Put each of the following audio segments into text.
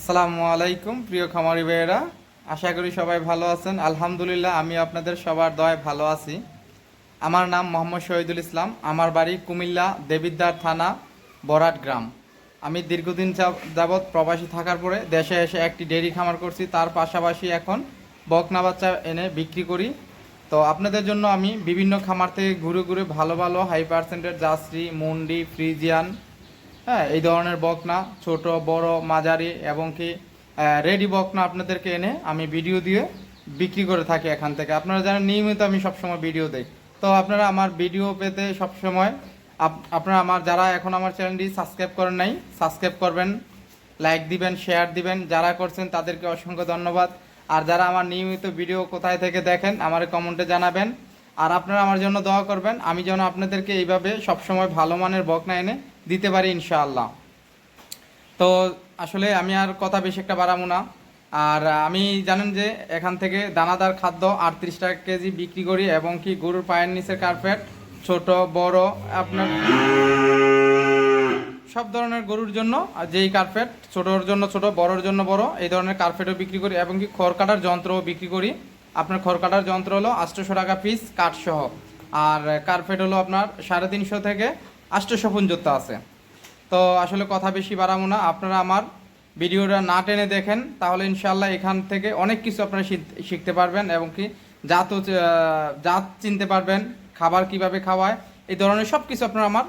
আসসালামু আলাইকুম, প্রিয় খামারি ভাইয়েরা। আশা করি সবাই ভালো আছেন। আলহামদুলিল্লাহ, আমি আপনাদের সবার দয় ভালো আছি। আমার নাম মোহাম্মদ শহীদুল ইসলাম। আমার বাড়ি কুমিল্লা, দেবিদ্বার থানা, বরাট গ্রাম। আমি দীর্ঘদিন যাবৎ প্রবাসী থাকার পরে দেশে এসে একটি ডেইরি খামার করছি। তার পাশাপাশি এখন বকনা বাচ্চা এনে বিক্রি করি। তো আপনাদের জন্য আমি বিভিন্ন খামার থেকে ঘুরে ঘুরে ভালো ভালো হাই পার্সেন্টের জার্সি, মুন্ডি, ফ্রিজিয়ান হ্যাঁ এই ধরনের বকনা, ছোট, বড়, মাঝারি এবং কি রেডি বকনা আপনাদেরকে এনে আমি ভিডিও দিয়ে বিক্রি করে থাকি এখান থেকে। আপনারা জানেন, নিয়মিত আমি সবসময় ভিডিও দেই। তো আপনারা আমার ভিডিও পেতে সবসময় আপ- আপনারা আমার, যারা এখন আমার চ্যানেলটি সাবস্ক্রাইব করেন নাই সাবস্ক্রাইব করবেন লাইক দিবেন শেয়ার দিবেন। যারা করছেন, তাদেরকে অসংখ্য ধন্যবাদ। আর যারা আমার নিয়মিত ভিডিও কোথায় থেকে দেখেন, আমার কমেন্টে জানাবেন। আর আপনারা আমার জন্য দোয়া করবেন, আমি যেন আপনাদেরকে এইভাবে সবসময় ভালো মানের বকনা এনে দিতে পারি ইনশাআল্লাহ। তো আসলে আমি আর কথা বেশি একটা বাড়াবো না। আর আমি জানেন যে এখান থেকে দানাদার খাদ্য আটত্রিশ টাকা কেজি বিক্রি করি এবং কি গরুর পায়ের নিচের কার্পেট ছোট, বড়, আপনার সব ধরনের গরুর জন্য যেই কার্পেট ছোটোর জন্য ছোট, বড়োর জন্য বড়, এই ধরনের কার্পেটও বিক্রি করি এবং কি খড় কাটার যন্ত্রও বিক্রি করি। আপনার খড় কাটার যন্ত্র হলো আটশোশো টাকা পিস কাঠসহ। আর কার্পেট হলো আপনার সাড়ে তিনশো থেকে আটশোশো যোদ্ধা আছে। তো আসলে কথা বেশি বাড়াবো না। আপনারা আমার ভিডিওটা না টেনে দেখেন, তাহলে ইনশাল্লাহ এখান থেকে অনেক কিছু আপনারা শিখ- শিখতে পারবেন এবং কি জাত জাত চিনতে পারবেন, খাবার কীভাবে খাওয়ায়, এই ধরনের সব কিছু আপনারা আমার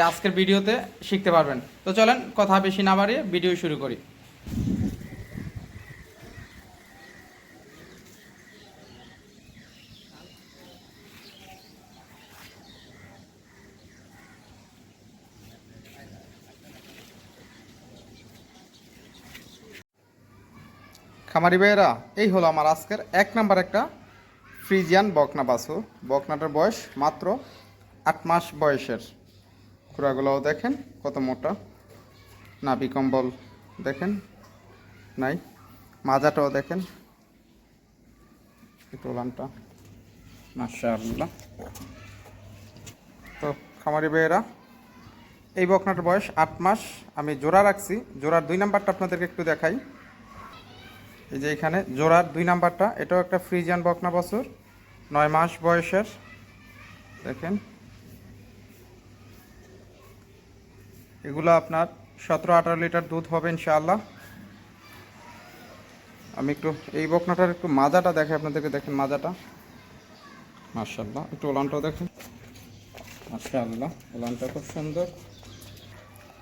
আজকের ভিডিওতে শিখতে পারবেন। তো চলেন, কথা বেশি না বাড়িয়ে ভিডিও শুরু করি। খামারি ভাইয়েরা, এই হলো আমার আজকের এক নাম্বার একটা ফ্রিজিয়ান বকনা বাছুর। বকনাটার বয়স মাত্র আট মাস বয়সের। খুঁড়াগুলোও দেখেন কত মোটা। নাভি কম্বল দেখেন নাই। মাজাটাও দেখেন। একটু লানটা মাশাআল্লাহ। তো খামারি ভাইয়েরা, এই বকনাটার বয়স আট মাস। আমি জোড়া রাখছি। জোড়ার দুই নাম্বারটা আপনাদেরকে একটু দেখাই। এই যে এখানে জোড়ার দুই নাম্বারটা, এটাও একটা ফ্রিজিয়ান বকনা বছর, নয় মাস বয়সের। দেখেন। এগুলো আপনার সতেরো, আঠারো লিটার দুধ হবে ইনশাআল্লাহ। আমি একটু এই বকনাটার একটু মাজাটা দেখে আপনাদেরকে দেখেন মাজাটা। মার্শাল্লাহ একটু ওলানটাও দেখেন। মার্শাল্লাহ ওলানটা খুব সুন্দর।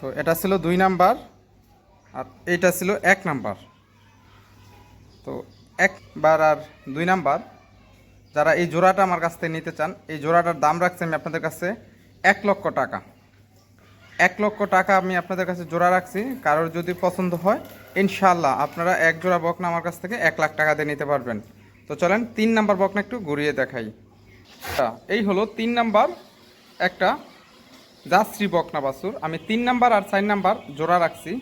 তো এটা ছিল দুই নাম্বার, আর এইটা ছিল এক নাম্বার। তো একবার আর দুই নাম্বার, যারা এই জোড়াটা আমার কাছ থেকে নিতে চান, এই জোড়াটার দাম রাখছি আমি আপনাদের কাছে এক লক্ষ টাকা। এক লক্ষ টাকা আমি আপনাদের কাছে জোড়া রাখছি, কারোর যদি পছন্দ হয় ইনশাল্লাহ আপনারা এক জোড়া বকনা আমার কাছ থেকে এক লাখ টাকা দিয়ে নিতে পারবেন। তো চলেন, তিন নাম্বার বকনা একটু ঘুরিয়ে দেখাই। এই হলো তিন নাম্বার একটা জাশ্রী বকনা বাসুর আমি তিন নাম্বার আর চার নাম্বার জোড়া রাখছি।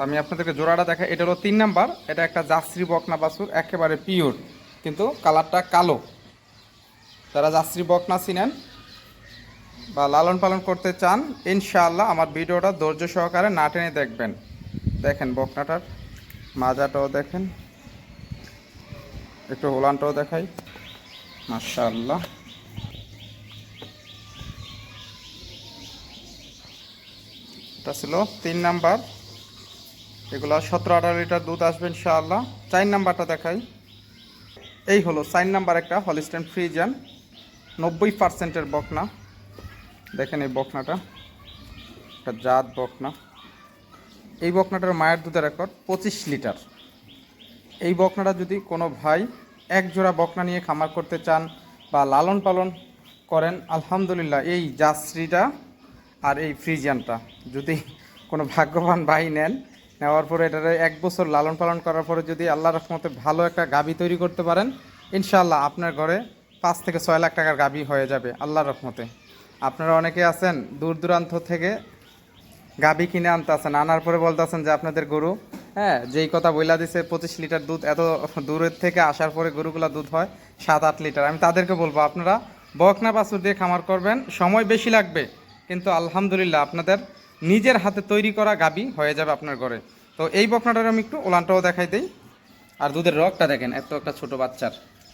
আমি আপনাদেরকে জোড়াটা দেখা এটা হলো তিন নাম্বার, এটা একটা জাশ্রী বকনা বাছুর, একেবারে পিওর কিন্তু কালারটা কালো। যারা জাশ্রী বকনা চিনেন বা লালন পালন করতে চান, ইনশাআল্লাহ আমার ভিডিওটা ধৈর্য সহকারে না টেনে দেখবেন। দেখেন বকনাটার মাজাটাও দেখেন, একটু হোলানটাও দেখাই। মাশাআল্লাহ। এটা ছিল তিন নাম্বার। এগুলো সতেরো, আঠারো লিটার দুধ আসবে ইনশাআল্লাহ। চার নাম্বারটা দেখাই। এই হলো চার নাম্বার একটা হলিস্টেন ফ্রিজান নব্বই পার্সেন্টের বকনা। দেখেন এই বকনাটা, একটা জাত বকনা। এই বকনাটার মায়ের দুধের রেকর্ড পঁচিশ লিটার। এই বকনাটা যদি কোনো ভাই এক জোড়া বকনা নিয়ে খামার করতে চান বা লালন পালন করেন, আলহামদুলিল্লাহ এই জার্সিটা আর এই ফ্রিজিয়ানটা যদি কোনো ভাগ্যবান ভাই নেন নেওয়ার পরে এটারে এক বছর লালন পালন করার পরে যদি আল্লাহ রহমতে ভালো একটা গাবি তৈরি করতে পারেন, ইনশাআল্লাহ আপনার ঘরে পাঁচ থেকে ছয় লাখ টাকার গাবি হয়ে যাবে আল্লাহ রহমতে। আপনারা অনেকে আছেন দূর দূরান্ত থেকে গাবি কিনে আনতেছেন, আনার পরে বলতেছেন যে আপনাদের গরু হ্যাঁ যেই কথা বইলা দিছে, পঁচিশ লিটার দুধ এত দূরের থেকে আসার পরে গরুগুলা দুধ হয় সাত আট লিটার। আমি তাদেরকে বলব, আপনারা বকনা বাছুর দিয়ে খামার করবেন, সময় বেশি লাগবে, কিন্তু আলহামদুলিল্লাহ আপনাদের নিজের হাতে তৈরি করা গাবি হয়ে যাবে আপনার ঘরে। তো এই বকনাটার আমি একটু ওলানটাও দেখাই দিই। আর দুধের রগটা দেখেন, এত একটা ছোট বাচ্চার।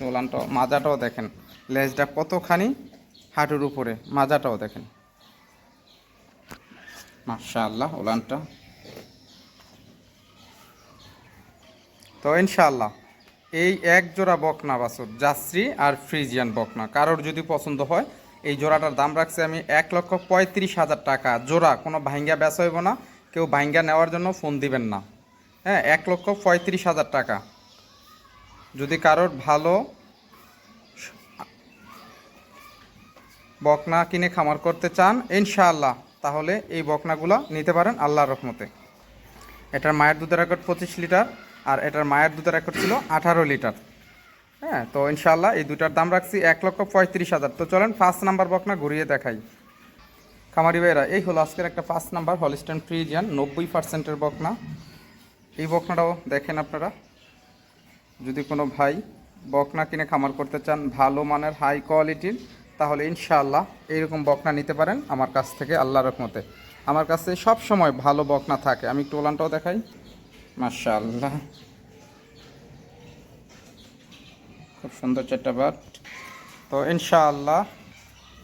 ওলানটাও, মাজাটাও দেখেন। লেজটা কতখানি হাঁটুর উপরে, মাজাটাও দেখেন। মাশাআল্লাহ, ওলানটা। তো ইনশাআল্লাহ, এই এক জোড়া বকনা বাছুর জাসরি আর ফ্রিজিয়ান বকনা, কারোর যদি পছন্দ হয় এই জোড়াটার দাম রাখছে আমি এক লক্ষ পঁয়ত্রিশ হাজার টাকা। জোড়া, কোনো ভাইঙ্গা বেচা হইব না। কেউ ভাইঙ্গা নেওয়ার জন্য ফোন দিবেন না। হ্যাঁ এক লক্ষ পঁয়ত্রিশ হাজার টাকা। যদি কারোর ভালো বকনা কিনে খামার করতে চান, ইনশাআল্লাহ, তাহলে এই বকনাগুলো নিতে পারেন আল্লাহর রহমতে। এটার মায়ের দুধের রেকর্ড পঁচিশ লিটার আর এটার মায়ের দুধের রেকর্ড ছিল আঠারো লিটার। হ্যাঁ তো ইনশাল্লাহ এই দুটার দাম রাখছি এক লক্ষ পঁয়ত্রিশ হাজার। তো চলেন ফার্স্ট নাম্বার বকনা ঘুরিয়ে দেখাই। খামারি ভাইয়েরা, এই হলো আজকের একটা ফার্স্ট নাম্বার হলিস্টান ফ্রিজিয়ান নব্বই পার্সেন্টের বকনা এই বকনাটাও দেখেন আপনারা। যদি কোনো ভাই বকনা কিনে খামার করতে চান ভালো মানের হাই কোয়ালিটির তাহলে ইনশাআল্লাহ এইরকম বকনা নিতে পারেন আমার কাছ থেকে আল্লাহ রহমতে। আমার কাছে সব সময় ভালো বকনা থাকে। আমি একটু ওলানটাও দেখাই। মাশাআল্লাহ। খুব সুন্দর চারটা বাট তো ইনশাআল্লাহ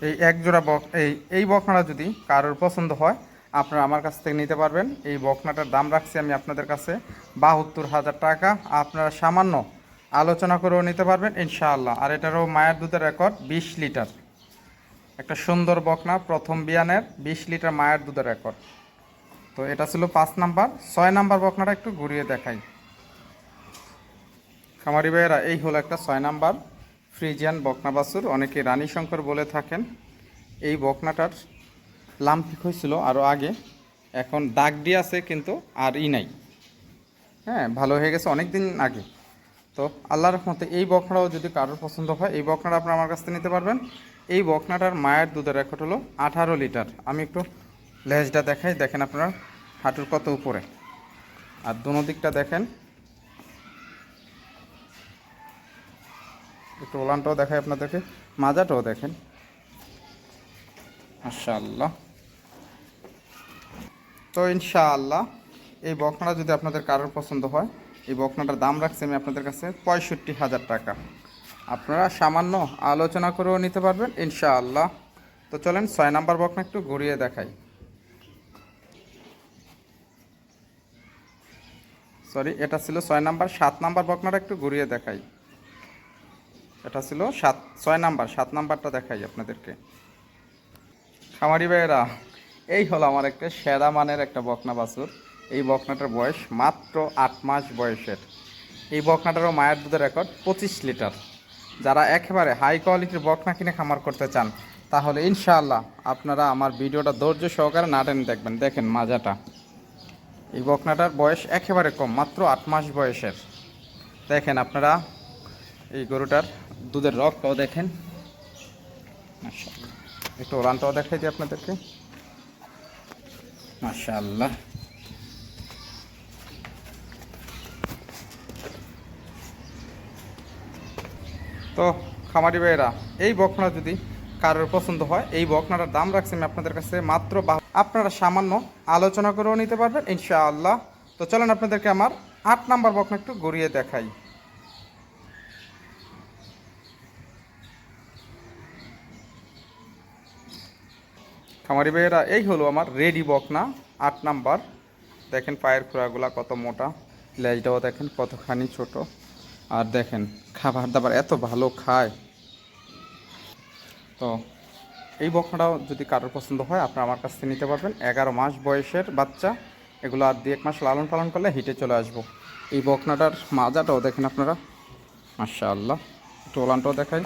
এই এক জোড়া বক, এই এই বকনাটা যদি কারোর পছন্দ হয়, আপনারা আমার কাছ থেকে নিতে পারবেন। এই বকনাটার দাম রাখছি আমি আপনাদের কাছে বাহাত্তর হাজার টাকা। আপনারা সামান্য আলোচনা করেও নিতে পারবেন ইনশাআল্লাহ। আর এটারও মায়ের দুধের রেকর্ড বিশ লিটার। একটা সুন্দর বকনা, প্রথম বিয়ানের বিশ লিটার মায়ের দুধের রেকর্ড। তো এটা ছিল পাঁচ নাম্বার। ছয় নাম্বার বকনাটা একটু ঘুরিয়ে দেখাই। খামারি ভাইয়েরা, এই হলো একটা ছয় নাম্বার ফ্রিজিয়ান বকনা বাছুর। অনেকে রানী শঙ্কর বলে থাকেন। এই বকনাটার লাম্পিক হয়েছিল আরও আগে। এখন দাগ দিয়ে আছে কিন্তু আর ই নাই। হ্যাঁ ভালো হয়ে গেছে অনেক দিন আগে। তো আল্লাহর মতে এই বকনাটাও যদি কারোর পছন্দ হয়, এই বকনাটা আপনারা আমার কাছ থেকে নিতে পারবেন। এই বকনাটার মায়ের দুধের রেকর্ড হলো আঠারো লিটার। আমি একটু লেজটা দেখাই, দেখেন আপনার হাঁটুর কত উপরে। আর দোনো দিকটা দেখেন একটু ওলানটাও দেখাই আপনাদেরকে, মাজাটাও দেখেন। মাশাআল্লাহ। তো ইনশাআল্লাহ, এই বকনাটা যদি আপনাদের কারোর পছন্দ হয়, এই বকনাটার দাম রাখছি আমি আপনাদের কাছে পঁয়ষট্টি হাজার টাকা। আপনারা সামান্য আলোচনা করেও নিতে পারবেন, ইনশাআল্লাহ। তো চলেন, ছয় নাম্বার বকনা একটু ঘুরিয়ে দেখাই। সরি এটা ছিল ছয় নাম্বার, সাত নাম্বার বকনাটা একটু ঘুরিয়ে দেখাই। এটা ছিল সাত, ছয় নাম্বার, সাত নাম্বারটা দেখাই আপনাদেরকে। খামারি ভাইয়েরা, এই হলো আমার একটা সেরা মানের একটা বকনা বাছুর। এই বকনাটার বয়স মাত্র আট মাস বয়সের। এই বকনাটারও মায়ের দুধের রেকর্ড পঁচিশ লিটার। যারা একেবারে হাই কোয়ালিটির বকনা কিনে খামার করতে চান, তাহলে ইনশাআল্লাহ আপনারা আমার ভিডিওটা ধৈর্য সহকারে না টেনে দেখবেন। দেখেন মাজাটা। এই বকনাটার বয়স একেবারে কম, মাত্র আট মাস বয়সের। দেখেন আপনারা এই গরুটার দুধের রগটাও দেখেন। একটু ওলানটাও দেখাই দিই আপনাদেরকে। মাশাআল্লাহ। তো, খামারি ভাইয়েরা, এই বকনা যদি কারোর পছন্দ হয়, এই বকনাটার দাম রাখছি আমি আপনাদের কাছে মাত্র আপনারা সামান্য আলোচনা করেও নিতে পারবেন, ইনশাআল্লাহ। তো চলেন আপনাদেরকে আমার আট নাম্বার বকনা একটু গড়িয়ে দেখাই। খামারি ভাইয়েরা, এই হলো আমার রেডি বকনা, আট নাম্বার। দেখেন পায়ের খোড়াগুলা কত মোটা, লেজটাও দেখেন কতখানি ছোট। আর দেখেন খাবার দাবার এত ভালো খায়। তো এই বকনাটাও যদি কারোর পছন্দ হয়, আপনারা আমার কাছ থেকে নিতে পারবেন। এগারো মাস বয়সের বাচ্চা, এগুলো আর দু এক মাস লালন পালন করলে হিটে চলে আসব। এই বকনাটার মাজাটাও দেখেন আপনারা মাশা আল্লাহ একটু ওলানটাও দেখাই।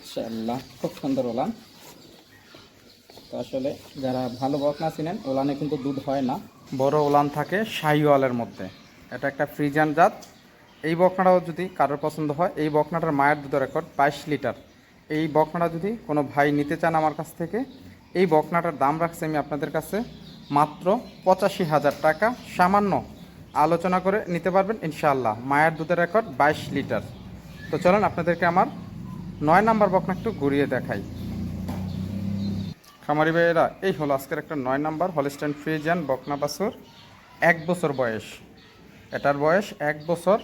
মাশাআল্লাহ, খুব সুন্দর ওলান। আসলে যারা ভালো বকনা চিনেন, ওলানে কিন্তু দুধ হয় না। বড় ওলান থাকে শাহিওয়ালের মধ্যে। এটা একটা ফ্রিজান জাত। এই বকনাটাও যদি কারোর পছন্দ হয়, এই বকনাটার মায়ের দুধের রেকর্ড বাইশ লিটার। এই বকনাটা যদি কোনো ভাই নিতে চান আমার কাছ থেকে, এই বকনাটার দাম রাখছি আমি আপনাদের কাছে মাত্র পঁচাশি হাজার টাকা। সামান্য আলোচনা করে নিতে পারবেন, ইনশাআল্লাহ। মায়ের দুধের রেকর্ড বাইশ লিটার। তো চলেন আপনাদেরকে আমার নয় নাম্বার বকনা একটু ঘুরিয়ে দেখাই। খামারি ভাইয়েরা, এই হলো আজকের একটা নয় নাম্বার হলিস্টাইন ফ্রিজিয়ান বকনা বাছুর। এক বছর বয়স। এটার বয়স এক বছর।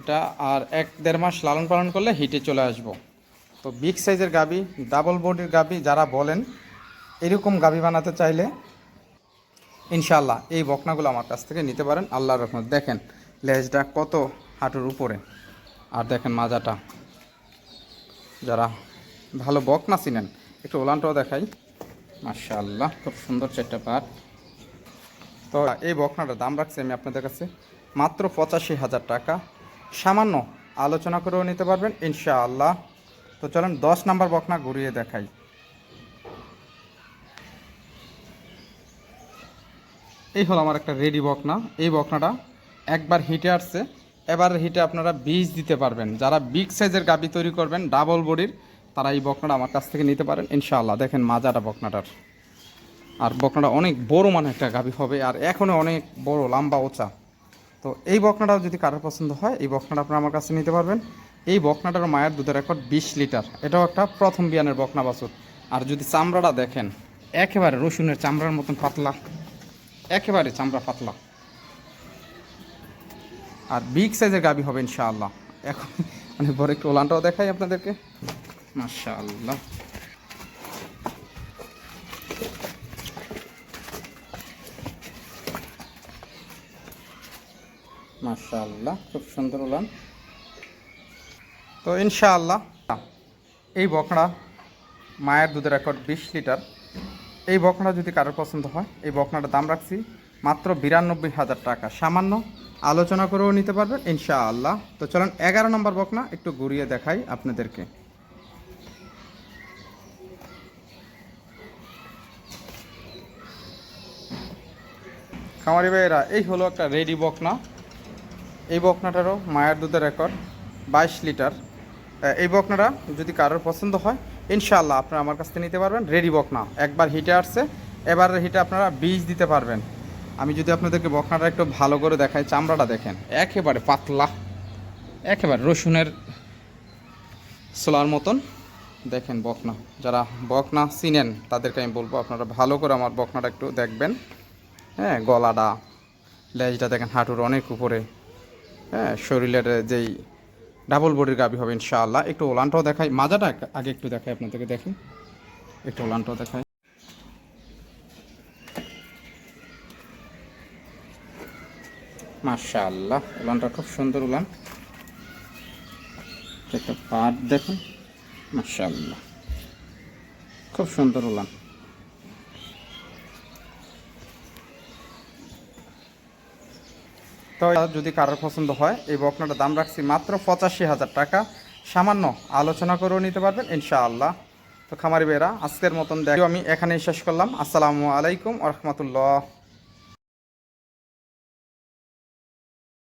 এটা আর এক দেড় মাস লালন পালন করলে হিটে চলে আসব। তো বিগ সাইজের গাবি, ডাবল বডির গাবি যারা বলেন, এরকম গাবি বানাতে চাইলে ইনশাল্লাহ এই বকনাগুলো আমার কাছ থেকে নিতে পারেন। আল্লাহর রহমত। দেখেন, লেজটা কত হাঁটুর উপরে। আর দেখেন মাজাটা। যারা ভালো বকনা চিনেন, একটু ওলানটাও দেখাই। মাশাআল্লাহ, খুব সুন্দর চারটা পাট। তো এই বকনাটার দাম রাখছি আমি আপনাদের কাছে মাত্র পঁচাশি হাজার টাকা। সামান্য আলোচনা করেও নিতে পারবেন, ইনশাআল্লাহ। তো চলেন দশ নাম্বার বকনা ঘুরিয়ে দেখাই। এই হলো আমার একটা রেডি বকনা। এই বকনাটা একবার হিটে আসছে এবার হিটে আপনারা বীজ দিতে পারবেন। যারা বিগ সাইজের গাবি তৈরি করবেন, ডাবল বডির তারা এই বকনাটা আমার কাছ থেকে নিতে পারেন, ইনশাআল্লাহ। দেখেন মাজাটা বকনাটার। আর বকনাটা অনেক বড় মানে একটা গাবি হবে, আর এখনও অনেক বড়, লম্বা, ওচা। তো এই বকনাটাও যদি কারোর পছন্দ হয়, এই বকনাটা আপনারা আমার কাছে নিতে পারবেন। এই বকনাটার মায়ের দুধের রেকর্ড বিশ লিটার। এটাও একটা প্রথম বিয়ানের বকনা বাছুর। আর যদি চামড়াটা দেখেন, একেবারে রসুনের চামড়ার মতন পাতলা, একেবারে চামড়া পাতলা। আর বিগ সাইজের গাবি হবে, ইনশাআল্লাহ। এখন মানে বড় একটু ওলানটাও দেখাই আপনাদেরকে। মাশাআল্লাহ। মাশাআল্লাহ, খুব সুন্দর ওলান তো ইনশাআল্লাহ, এই বকড়া মায়ের দুধের রেকর্ড বিশ লিটার। এই বকড়া যদি কারোর পছন্দ হয়, এই বকনাটার দাম রাখছি মাত্র বিরানব্বই হাজার টাকা। সামান্য আলোচনা করেও নিতে পারবেন, ইনশাআল্লাহ। তো চলেন, এগারো নম্বর বকনা একটু ঘুরিয়ে দেখাই আপনাদেরকে। খামারি ভাইয়েরা, এই হলো একটা রেডি বকনা। এই বকনাটারও মায়ের দুধের রেকর্ড বাইশ লিটার। এই বকনাটা যদি কারোর পছন্দ হয়, ইনশাআল্লাহ আপনারা আমার কাছ থেকে নিতে পারবেন রেডি বকনা। একবার হিটে আসছে এবার হিটে আপনারা বীজ দিতে পারবেন। আমি যদি আপনাদেরকে বকনাটা একটু ভালো করে দেখাই, চামড়াটা দেখেন, একেবারে পাতলা, একেবারে রসুনের সোলার মতন। দেখেন বকনা, যারা বকনা চিনেন, তাদেরকে আমি বলব আপনারা ভালো করে আমার বকনাটা একটু দেখবেন। হ্যাঁ গলাটা, লেজটা দেখেন হাঁটুর অনেক উপরে। হ্যাঁ শরীরের যেই ডাবল বডির গাবি হবে ইনশাআল্লাহ। একটু ওলানটাও দেখাই। মাজাটা আগে একটু দেখাই আপনাদেরকে দেখি একটু ওলানটাও দেখাই। মাশাআল্লাহ উলানটা খুব সুন্দর উলান একটা পাট দেখুন। মাশাআল্লাহ, খুব সুন্দর উলান তো যদি কারোর পছন্দ হয়, এই বকনাটার দাম রাখছি মাত্র পঁচাশি হাজার টাকা। সামান্য আলোচনা করেও নিতে পারবেন, ইনশাআল্লাহ। তো খামারি বেরা আজকের মতন দেখো আমি এখানেই শেষ করলাম। আসসালামু আলাইকুম রহমতুল্লাহ।